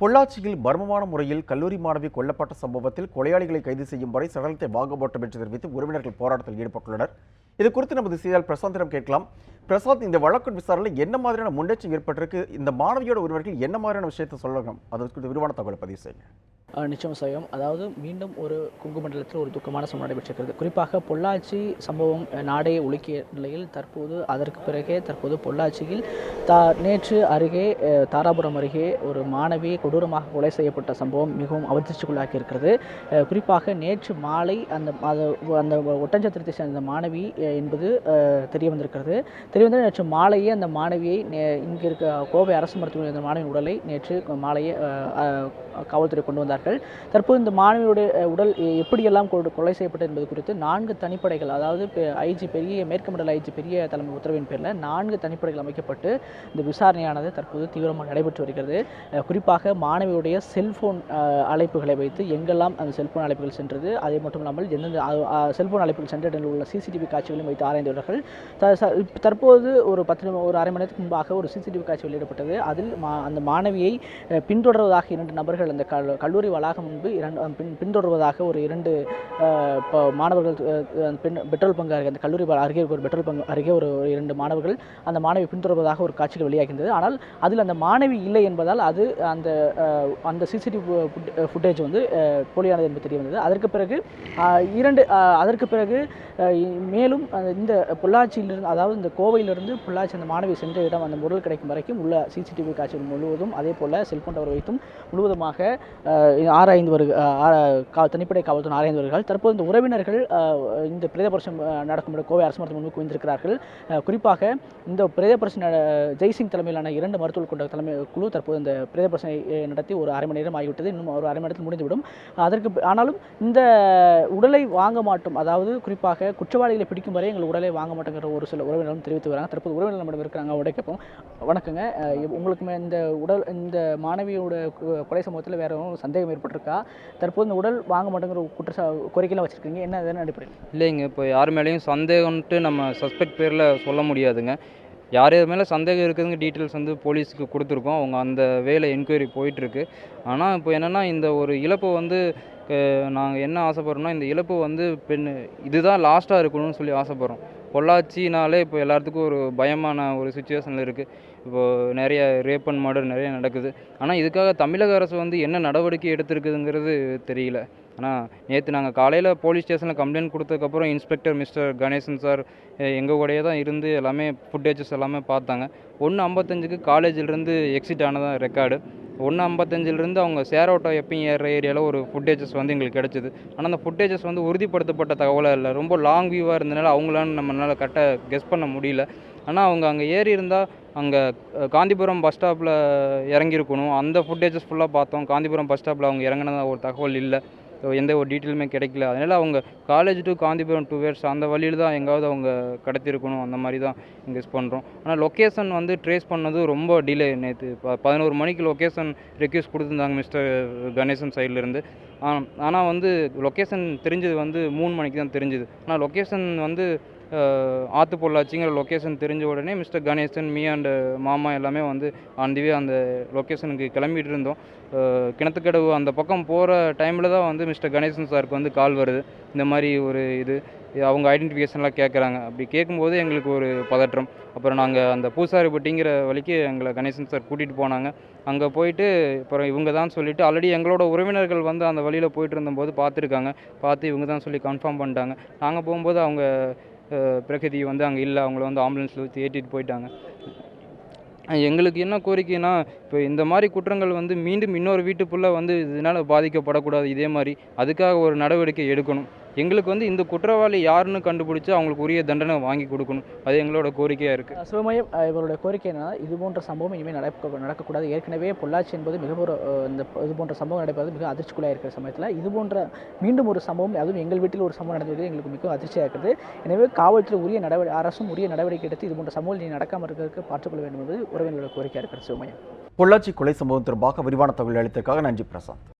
பொள்ளாச்சியில் மர்மமான முறையில் கல்லூரி மாணவி கொல்லப்பட்ட சம்பவத்தில் கொலையாளிகளை கைது செய்யும் வரை சடலத்தை வாங்க மாட்டோம் என்று தெரிவித்து உறவினர்கள் போராட்டத்தில் ஈடுபட்டுள்ளனர். இது குறித்து நமது செய்தியாளர் பிரசாந்திடம் கேட்கலாம். பிரசாந்த் இந்த வழக்கு விசாரணையில் என்ன மாதிரியான முன்னேற்றம் ஏற்பட்டிருக்கு? இந்த மாணவியோட உறவினர்கள் என்ன மாதிரியான விஷயத்தை சொல்லணும்? அது குறித்து விரிவான தகவலை பதிவு செய்யுங்க. நிச்சயம் செய்யும் அதாவது மீண்டும் ஒரு குங்குமண்டலத்தில் ஒரு துக்கமான சம்பவம் நடைபெற்றிருக்கிறது. குறிப்பாக பொள்ளாச்சி சம்பவம் நாடே உலுக்கிய நிலையில் தற்போது அதற்கு பிறகே தற்போது பொள்ளாச்சியில் தா நேற்று அருகே தாராபுரம் அருகே ஒரு மாணவி கொடூரமாக கொலை செய்யப்பட்ட சம்பவம் மிகவும் அதிர்ச்சிக்குள்ளாக்கி இருக்கிறது குறிப்பாக நேற்று மாலை அந்த அந்த ஒட்டஞ்சத்திரத்தை சேர்ந்த மாணவி என்பது தெரிய வந்திருக்கிறது தெரிய வந்து நேற்று மாலையே அந்த மாணவியை நே- இங்கே இருக்க கோவை அரசு மருத்துவமனை மாணவியின் உடலை நேற்று மாலையே காவல்துறை கொண்டு வந்தார்கள். தற்போது இந்த மாணவியுடைய உடல் எப்படியெல்லாம் கொலை செய்யப்பட்டது என்பது குறித்து நான்கு தனிப்படைகள் அதாவது ஐஜி பெரிய மேற்கு மண்டல ஐஜி பெரிய தலைமை உத்தரவின் பேரில் நான்கு தனிப்படைகள் அமைக்கப்பட்டு இந்த விசாரணையானது தற்போது தீவிரமாக நடைபெற்று வருகிறது. குறிப்பாக மாணவியுடைய செல்போன் அழைப்புகளை வைத்து எங்கெல்லாம் அந்த செல்போன் அழைப்புகள் சென்றது அதே மட்டும் இல்லாமல் எந்தெந்த செல்போன் அழைப்புகள் சென்ற இடங்களில் உள்ள சிசிடிவி காட்சிகளையும் வைத்து ஆராய்ந்தவர்கள் தற்போது ஒரு பத்து ஒரு அரை மணி நேரத்துக்கு முன்பாக ஒரு சிசிடிவி காட்சி வெளியிடப்பட்டது. அதில் அந்த மாணவியை பின்தொடர்வதாக இரண்டு நபர்கள் அந்த கல்- கல்லூரி வளாகம் முன்பு இரண்டு பின் பின்தொடர்வதாக ஒரு இரண்டு இப்போ மாணவர்கள் பின் பெட்ரோல் பங்கு அருகே அந்த கல்லூரி அருகே ஒரு பெட்ரோல் பங்கு அருகே ஒரு ஒரு இரண்டு மாணவர்கள் அந்த மாணவி பின்தொடர்வதாக ஒரு காட்சிகள் வெளியாகின்றது. ஆனால் அதில் அந்த மாணவி இல்லை என்பதால் அது அந்த அந்த சிசிடிவி ஃபுட்டேஜ் வந்து போலியானது என்பது தெரிய வந்தது அதற்கு பிறகு இரண்டு அதற்கு பிறகு மேலும் இந்த பொள்ளாச்சியிலிருந்து அதாவது இந்த கோவையிலிருந்து பொள்ளாச்சி அந்த மாணவி சென்ற இடம் அந்த பொருள் கிடைக்கும் வரைக்கும் உள்ள சிசிடிவி காட்சிகள் முழுவதும் அதே போல் செல்போன் டவர் வைத்தும் முழுவதுமாக காரணமாக ஆராய்ந்து வருக ஆரா- தனிப்படை காவல்துறை ஆராய்ந்து வருகிறார்கள் தற்போது இந்த உறவினர்கள் இந்த பிரேத பரிசம் நடக்கும் கோவை அரசு மருத்துவமனை முன்பு குவிந்திருக்கிறார்கள். குறிப்பாக இந்த பிரேத பரிசு ஜெய்சிங் தலைமையிலான இரண்டு மருத்துவர்கள் கொண்ட தலைமை குழு தற்போது இந்த பிரேத பரிசனை நடத்தி ஒரு அரை மணி நேரம் ஆகிவிட்டது. இன்னும் ஒரு அரை மணி நேரத்தில் முடிந்துவிடும். அதற்கு ஆனாலும் இந்த உடலை வாங்க மாட்டோம். அதாவது குறிப்பாக குற்றவாளிகளை பிடிக்கும் வரை எங்கள் உடலை வாங்க மாட்டோங்கிற ஒரு சில உறவினர்களும் தெரிவித்து வராங்க. தற்போது உறவினர் நம்மிடம் இருக்கிறாங்க. அவருடைய கேட்போம். வணக்கங்க. அஹ் உங்களுக்குமே இந்த உடல் இந்த மாணவியோட கொலை கொலை சம்பவத்தில் வேறு எதுவும் சந்தேகம் ஏற்பட்டிருக்கா? தற்போது இந்த உடல் வாங்க மாட்டேங்கிற குற்ற கோரிக்கைலாம் வச்சுருக்கீங்க. என்ன இதன் அடிப்படையில்? இல்லைங்க இப்போ யார் மேலேயும் சந்தேகம்ன்ட்டு நம்ம சஸ்பெக்ட் பேரில் சொல்ல முடியாதுங்க. யார் எது மேலே சந்தேகம் இருக்குதுங்க டீட்டெயில்ஸ் வந்து போலீஸுக்கு கொடுத்துருக்கோம். அவங்க அந்த வேலை என்கொயரி போயிட்டுருக்கு. ஆனால் இப்போ என்னென்னா இந்த ஒரு இழப்பை வந்து நாங்கள் என்ன ஆசைப்படுறோம்னா இந்த இழப்பு வந்து பெண் இதுதான் லாஸ்ட்டாக இருக்கணும்னு சொல்லி ஆசைப்பட்றோம். பொள்ளாச்சினாலே இப்போ எல்லாத்துக்கும் ஒரு பயமான ஒரு சுச்சுவேஷனில் இருக்குது இப்போது நிறைய ரேப் அண்ட் மர்டர் நிறைய நடக்குது. ஆனால் இதுக்காக தமிழக அரசு வந்து என்ன நடவடிக்கை எடுத்திருக்குதுங்கிறது தெரியல. ஆனால் நேற்று நாங்கள் காலையில் போலீஸ் ஸ்டேஷனில் கம்ப்ளைண்ட் கொடுத்ததுக்கப்புறம் இன்ஸ்பெக்டர் மிஸ்டர் கணேசன் சார் எங்கள் கூடயே தான் இருந்து எல்லாமே ஃபுட்டேஜஸ் எல்லாமே பார்த்தாங்க. ஒன்று ஐம்பத்தஞ்சுக்கு காலேஜிலேருந்து எக்ஸிட் ஆனதான் ரெக்கார்டு ஒன்று ஐம்பத்தஞ்சிலிருந்து அவங்க சேரோட்டோ எப்பயும் ஏறுற ஏரியாவில் ஒரு ஃபுட்டேஜஸ் வந்து எங்களுக்கு கிடச்சிது. ஆனால் அந்த ஃபுட்டேஜஸ் வந்து உறுதிப்படுத்தப்பட்ட தகவலாக இல்லை. ரொம்ப லாங் வியூவாக இருந்தனால அவங்களான்னு நம்மளால் கரெக்டாக கெஸ் பண்ண முடியல. ஆனால் அவங்க அங்கே ஏறி இருந்தால் அங்கே காந்திபுரம் பஸ் ஸ்டாப்பில் இறங்கியிருக்கணும். அந்த ஃபுட்டேஜஸ் ஃபுல்லாக பார்த்தோம். காந்திபுரம் பஸ் ஸ்டாப்பில் அவங்க இறங்கினதாக ஒரு தகவல் இல்லை. ஸோ எந்த ஒரு டீட்டெயிலுமே கிடைக்கல. அதனால் அவங்க college to Gandhipuram two years அந்த வழியில் தான் எங்காவது அவங்க கடத்திருக்கணும் அந்த மாதிரி தான் கெஸ் பண்ணுறோம் ஆனால் லொக்கேஷன் வந்து ட்ரேஸ் பண்ணது ரொம்ப டிலே நேற்று ப பதினோரு மணிக்கு லொக்கேஷன் ரெக்யூஸ்ட் கொடுத்துருந்தாங்க மிஸ்டர் கணேசன் சைட்லேருந்து ஆனால் வந்து லொக்கேஷன் தெரிஞ்சது வந்து மூணு மணிக்கு தான் தெரிஞ்சுது. ஆனால் லொக்கேஷன் வந்து ஆத்து பொள்ளாச்சிங்கிற லொக்கேஷன் தெரிஞ்ச உடனே மிஸ்டர் கணேசன் மீ அண்ட் மாமா எல்லாமே வந்து ஆண்டிவே அந்த லொக்கேஷனுக்கு கிளம்பிட்டு இருந்தோம். கிணத்துக்கடவு அந்த பக்கம் போகிற டைமில் தான் வந்து மிஸ்டர் கணேசன் சாருக்கு வந்து கால் வருது. இந்த மாதிரி ஒரு இது அவங்க ஐடென்டிஃபிகேஷன்லாம் கேட்குறாங்க அப்படி கேட்கும்போது எங்களுக்கு ஒரு பதற்றம். அப்புறம் நாங்கள் அந்த பூசாரிப்பட்டிங்கிற வழிக்கு எங்களை கணேசன் சார் கூட்டிகிட்டு போனாங்க. அங்கே போயிட்டு அப்புறம் இவங்க தான் சொல்லிவிட்டு ஆல்ரெடி எங்களோட உறவினர்கள் வந்து அந்த வழியில் போயிட்டு இருந்தபோது பார்த்துருக்காங்க பார்த்து இவங்க தான் சொல்லி கன்ஃபார்ம் பண்ணிட்டாங்க. நாங்கள் போகும்போது அவங்க பிரகதி வந்து அங்கே இல்லை. அவங்கள வந்து ஆம்புலன்ஸில் ஊற்றி ஏற்றிட்டு போயிட்டாங்க. எங்களுக்கு என்ன கோரிக்கைனா இப்போ இந்த மாதிரி குற்றங்கள் வந்து மீண்டும் இன்னொரு வீட்டுக்குள்ளே வந்து இதனால் பாதிக்கப்படக்கூடாது இதே மாதிரி. அதுக்காக ஒரு நடவடிக்கை எடுக்கணும். எங்களுக்கு வந்து இந்த குற்றவாளி யாருன்னு கண்டுபிடிச்சு அவங்களுக்கு உரிய தண்டனை வாங்கி கொடுக்கணும். அது எங்களோட கோரிக்கையாக இருக்குது சிவமயம் அஹ், இவருடைய கோரிக்கை என்னன்னா இது போன்ற சம்பவம் இனிமேல் நடக்க நடக்கக்கூடாது. ஏற்கனவே பொள்ளாச்சி என்பது மிக ஒரு இந்த இது போன்ற சம்பவம் நடைபெறது மிக அதிர்ச்சிக்குள்ளாக இருக்கிற சமயத்தில். இது போன்ற மீண்டும் ஒரு சம்பவம் அதுவும் எங்கள் வீட்டில் ஒரு சம்பவம் நடந்தது எங்களுக்கு மிக அதிர்ச்சியாக இருக்கிறது எனவே காவல்துறை உரிய நடவடிக்கை அரசும் உரிய நடவடிக்கை எடுத்து இது போன்ற சம்பவம் இனி நடக்காமல் இருக்கிறதுக்கு பார்த்துக்கொள்ள வேண்டும் என்பது உறவினர்களோட கோரிக்கையாக இருக்கிறது சிவமயம். பொள்ளாச்சி கொலை சம்பவம் தொடர்பாக விரிவான தகவல் அளித்ததற்காக நன்றி பிரசாந்த்.